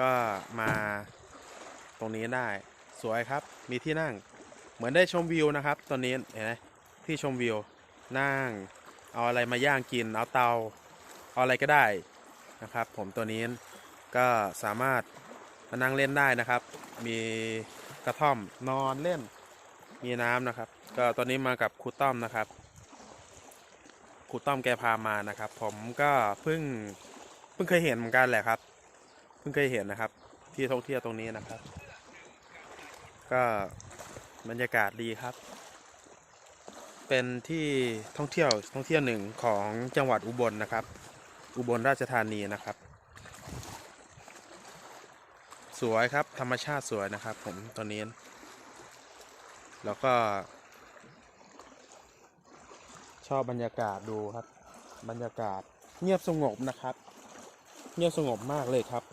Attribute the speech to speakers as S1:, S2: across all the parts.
S1: ก็มาตรงนี้ได้สวยครับ มีที่นั่ง เหมือนได้ชมวิวนะครับ ตอนนี้เห็นไหมที่ชมวิว นั่ง เอาอะไรมาย่างกิน เอาเตา เอาอะไรก็ได้นะครับ ผมตัวนี้ก็สามารถมานั่งเล่นได้นะครับ มีกระท่อมนอนเล่น มีน้ำนะครับ ก็ตอนนี้มากับครูต้อมนะครับครูต้อมแกพามานะครับ ผมก็เพิ่งเพิ่งเคยเห็นเหมือนกันแหละครับ เพิ่งเคยเห็นนะครับ ที่ท่องเที่ยวตรงนี้นะครับ ก็บรรยากาศดีครับ เป็นที่ท่องเที่ยวท่องเที่ยวหนึ่งของจังหวัดอุบลนะครับ อุบลราชธานีนะครับ สวยครับธรรมชาติสวยนะครับ ผมตอนนี้ แล้วก็ ชอบบรรยากาศดูครับ บรรยากาศเงียบสงบนะครับ เงียบสงบมากเลยครับ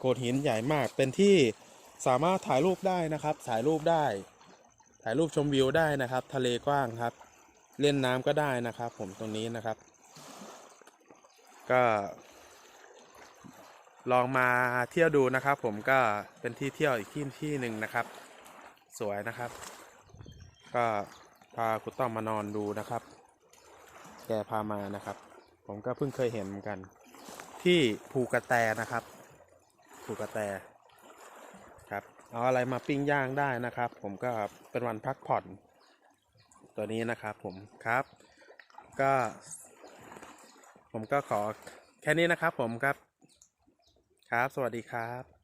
S1: โขดหินใหญ่มากเป็นที่สามารถถ่ายรูปได้นะครับ ถ่ายรูปได้ ถ่ายรูปชมวิวได้นะครับ ทะเลกว้างครับ เล่นน้ำก็ได้นะครับ ผมตรงนี้นะครับ ก็ ลองมาเที่ยวดูนะครับ ผมก็เป็นที่เที่ยวอีกที่ที่หนึ่งนะครับ สวยนะครับ ก็พาคุณต้อมมานอนดูนะครับ แกพามานะครับ ผมก็เพิ่งเคยเห็นเหมือนกัน ที่ภูกระแตนะครับ ภูกระแตครับเอาอะไรมาปิ้งย่างได้นะครับ ผมก็เป็นวันพักผ่อน ตัวนี้นะครับผมครับ ก็ ผมก็ขอแค่นี้นะครับผมครับ ครับ สวัสดีครับ